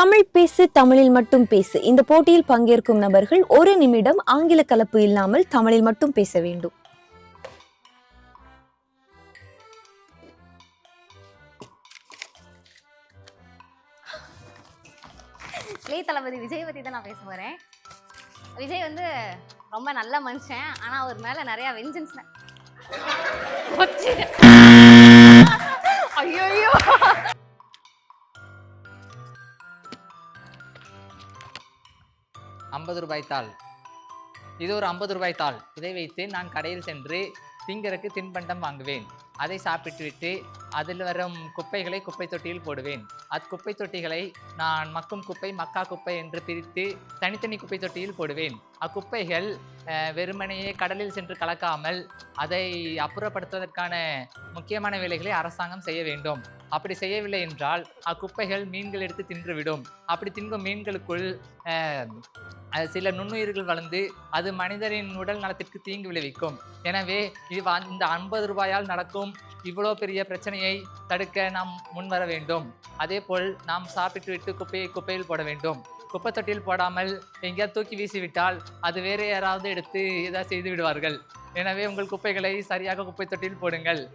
தமிழ் பேசு தமிழில் மட்டும் பேசு. இந்த போட்டியில் பங்கேற்கும் நபர்கள் ஒரு நிமிடம் ஆங்கில கலப்பு இல்லாமல் தமிழில் மட்டும் பேச வேண்டும். இளைய தளபதி விஜய் பற்றி தான் நான் பேச போகிறேன் விஜய் வந்து ரொம்ப நல்ல மனுஷன். ஆனால் அவர் மேலே நிறையா வெஞ்சன்ஸ் ஐம்பது ரூபாய் தாள். இது ஒரு ஐம்பது ரூபாய் தாள். இதை வைத்து நான் கடையில் சென்று திங்கறக்கு தின்பண்டம் வாங்குவேன். அதை சாப்பிட்டுவிட்டு அதில் வரும் குப்பைகளை குப்பை தொட்டியில் போடுவேன். அக்குப்பை தொட்டிகளை நான் மக்கும் குப்பை மக்கா குப்பை என்று பிரித்து தனித்தனி குப்பை தொட்டியில் போடுவேன். அக்குப்பைகள் வெறுமனையே கடலில் சென்று கலக்காமல் அதை அப்புறப்படுத்துவதற்கான முக்கியமான வேலைகளை அரசாங்கம் செய்ய வேண்டும். அப்படி செய்யவில்லை என்றால் அக்குப்பைகள் மீன்கள் எடுத்து தின்றுவிடும் அப்படி தின்கும் மீன்களுக்குள் சில நுண்ணுயிர்கள் வளர்ந்து அது மனிதரின் உடல் நலத்திற்கு தீங்கு விளைவிக்கும். எனவே இது வா- இந்த ஐம்பது ரூபாயால் நடக்கும் இவ்வளோ பெரிய பிரச்சனையை தடுக்க நாம் முன்வர வேண்டும். அதேபோல் நாம் சாப்பிட்டு விட்டு குப்பையை குப்பையில் போட வேண்டும். குப்பை தொட்டியில் போடாமல் எங்கேயாவது தூக்கி வீசிவிட்டால் அது வேறு யாராவது எடுத்து ஏதாவது செய்து விடுவார்கள். எனவே உங்கள் குப்பைகளை சரியாக குப்பை தொட்டியில் போடுங்கள்.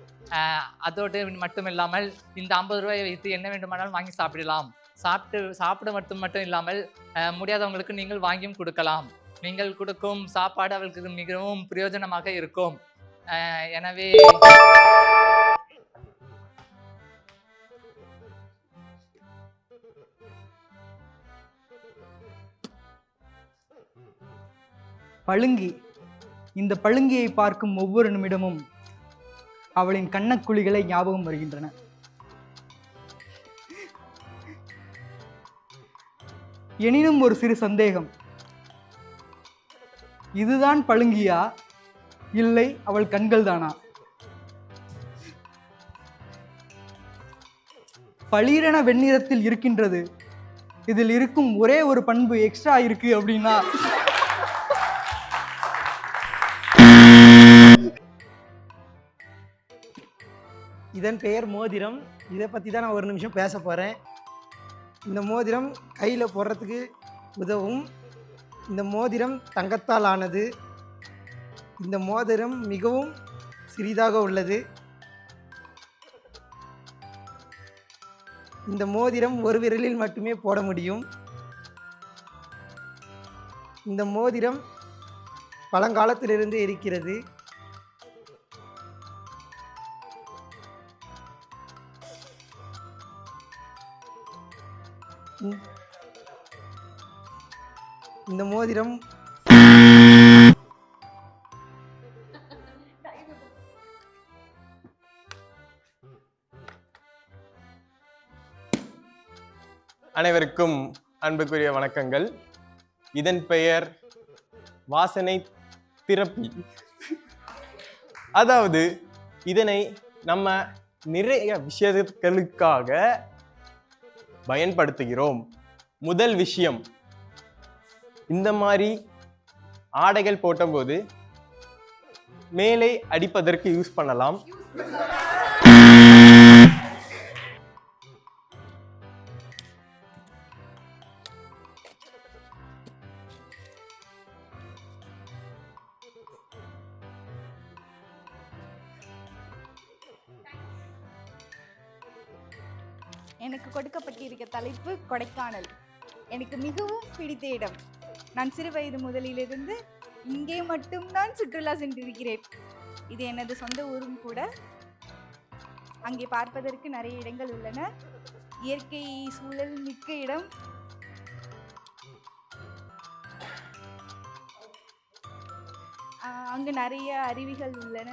அதோடு மட்டுமில்லாமல் இந்த ஐம்பது ரூபாயை வைத்து என்ன வேண்டுமானாலும் வாங்கி சாப்பிடலாம். சாப்பிட்டு சாப்பிட மட்டும் மட்டும் இல்லாமல் முடியாதவங்களுக்கு நீங்கள் வாங்கியும் கொடுக்கலாம். நீங்கள் கொடுக்கும் சாப்பாடு அவர்களுக்கு மிகவும் பிரயோஜனமாக இருக்கும். எனவே பழுங்கி இந்த பழுங்கியை பார்க்கும் ஒவ்வொரு நிமிடமும் அவளின் கண்ணக்குழிகளை ஞாபகம் வருகின்றன. எனினும் ஒரு சிறு சந்தேகம். இதுதான் பழுங்கியா இல்லை அவள் கண்கள் தானா பளீரென வெண்ணிறத்தில் இருக்கின்றது. இதில் இருக்கும் ஒரே ஒரு பண்பு எக்ஸ்ட்ரா இருக்கு அப்படின்னா? இதன் பெயர் மோதிரம். இதை பற்றி தான் நான் ஒரு நிமிஷம் பேச போகிறேன் இந்த மோதிரம் கையில் போடுறதுக்கு உதவும் இந்த மோதிரம் தங்கத்தால் ஆனது இந்த மோதிரம் மிகவும் சிறிதாக உள்ளது. இந்த மோதிரம் ஒரு விரலில் மட்டுமே போட முடியும். இந்த மோதிரம் பழங்காலத்திலிருந்து இருக்கிறது. இந்த மோதிரம். அனைவருக்கும் அன்புக்குரிய வணக்கங்கள். இதன் பெயர் வாசனை திறப்பி. அதாவது இதனை நம்ம நிறைய விஷயங்களுக்காக பயன்படுத்துகிறோம். முதல் விஷயம் இந்த மாதிரி ஆடைகள் போட்டபோது மேலே அடிப்பதற்கு யூஸ் பண்ணலாம். எனக்கு கொடுக்கப்பட்டிருக்க தலைப்பு கொடைக்கானல். எனக்கு மிகவும் பிடித்த இடம். நான் சிறு வயது முதலிலிருந்து இங்கே மட்டும்தான் சுற்றுலா சென்றிருக்கிறேன். இது எனது சொந்த ஊரும் கூட. அங்கே பார்ப்பதற்கு நிறைய இடங்கள் உள்ளன. இயற்கை சூழல் மிக்க இடம். அங்கு நிறைய அருவிகள் உள்ளன.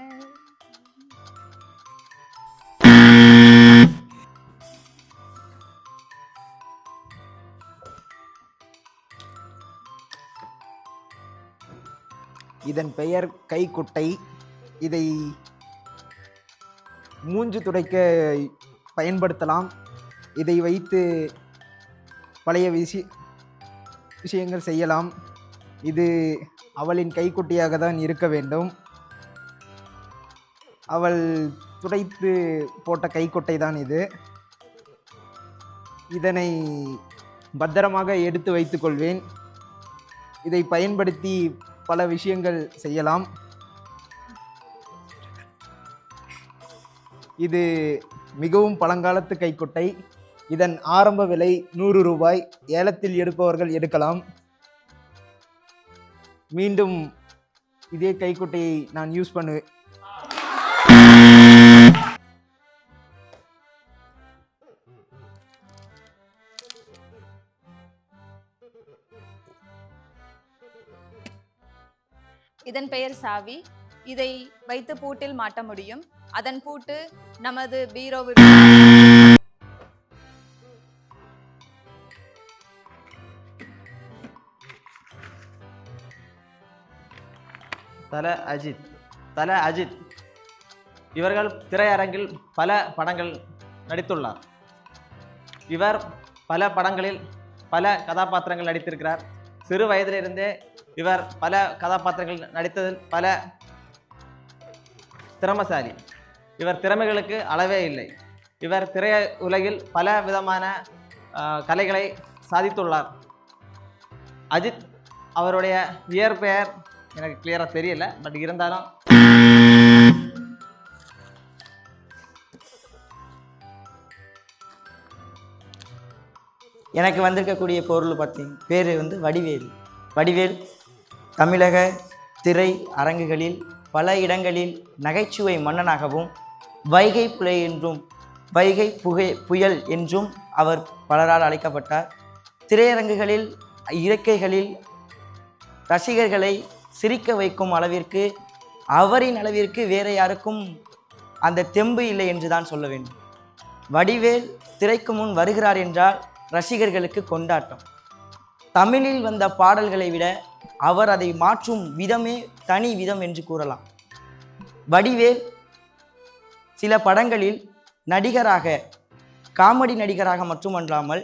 இதன் பெயர் கைக்குட்டை. இதை மூஞ்சு துடைக்க பயன்படுத்தலாம். இதை வைத்து பழைய விஷய விஷயங்கள் செய்யலாம். இது அவளின் கைக்குட்டியாக தான் இருக்க வேண்டும். அவள் துடைத்து போட்ட கைக்குட்டை தான் இது. இதனை பத்திரமாக எடுத்து வைத்துக்கொள்வேன் இதை பயன்படுத்தி பல விஷயங்கள் செய்யலாம். இது மிகவும் பழங்காலத்து கைக்குட்டை. இதன் ஆரம்ப விலை நூறு ரூபாய். ஏலத்தில் எடுப்பவர்கள் எடுக்கலாம். மீண்டும் இதே கைக்குட்டையை நான் யூஸ் பண்ணுவேன் இதன் பெயர் சாவி. இதை வைத்து பூட்டில் மாட்ட முடியும். அதன் பூட்டு நமது பீரோவில் தல அஜித். தல அஜித். இவர்கள் திரையரங்கில் பல படங்கள் நடித்துள்ளார். இவர் பல படங்களில் பல கதாபாத்திரங்கள் நடித்திருக்கிறார். சிறு வயதிலிருந்தே இவர் பல கதாபாத்திரங்கள் நடித்ததில் பல திறமசாலி. இவர் திறமைகளுக்கு அளவே இல்லை. இவர் திரைய உலகில் பல விதமான கலைகளை சாதித்துள்ளார். அஜித் அவருடைய இயற்பெயர் எனக்கு கிளியராக தெரியல பட் இருந்தாலும் எனக்கு வந்திருக்கக்கூடிய பொருள் பார்த்தீங்க பேர் வந்து வடிவேல். வடிவேல் தமிழக திரை அரங்குகளில் பல இடங்களில் நகைச்சுவை மன்னனாகவும் வைகை புலை என்றும் வைகை புகை புயல் என்றும் அவர் பலரால் அழைக்கப்பட்டார். திரையரங்குகளில் இறக்கைகளில் ரசிகர்களை சிரிக்க வைக்கும் அளவிற்கு அவரின் அளவிற்கு வேறு யாருக்கும் அந்த தெம்பு இல்லை என்று தான் சொல்ல வேண்டும். வடிவேல் திரைக்கு முன் வருகிறார் என்றால் ரசிகர்களுக்கு கொண்டாட்டம். தமிழில் வந்த பாடல்களை விட அவர் அதை மாற்றும் விதமே தனி விதம் என்று கூறலாம். வடிவேல் சில படங்களில் நடிகராக காமெடி நடிகராக மட்டுமல்லாமல்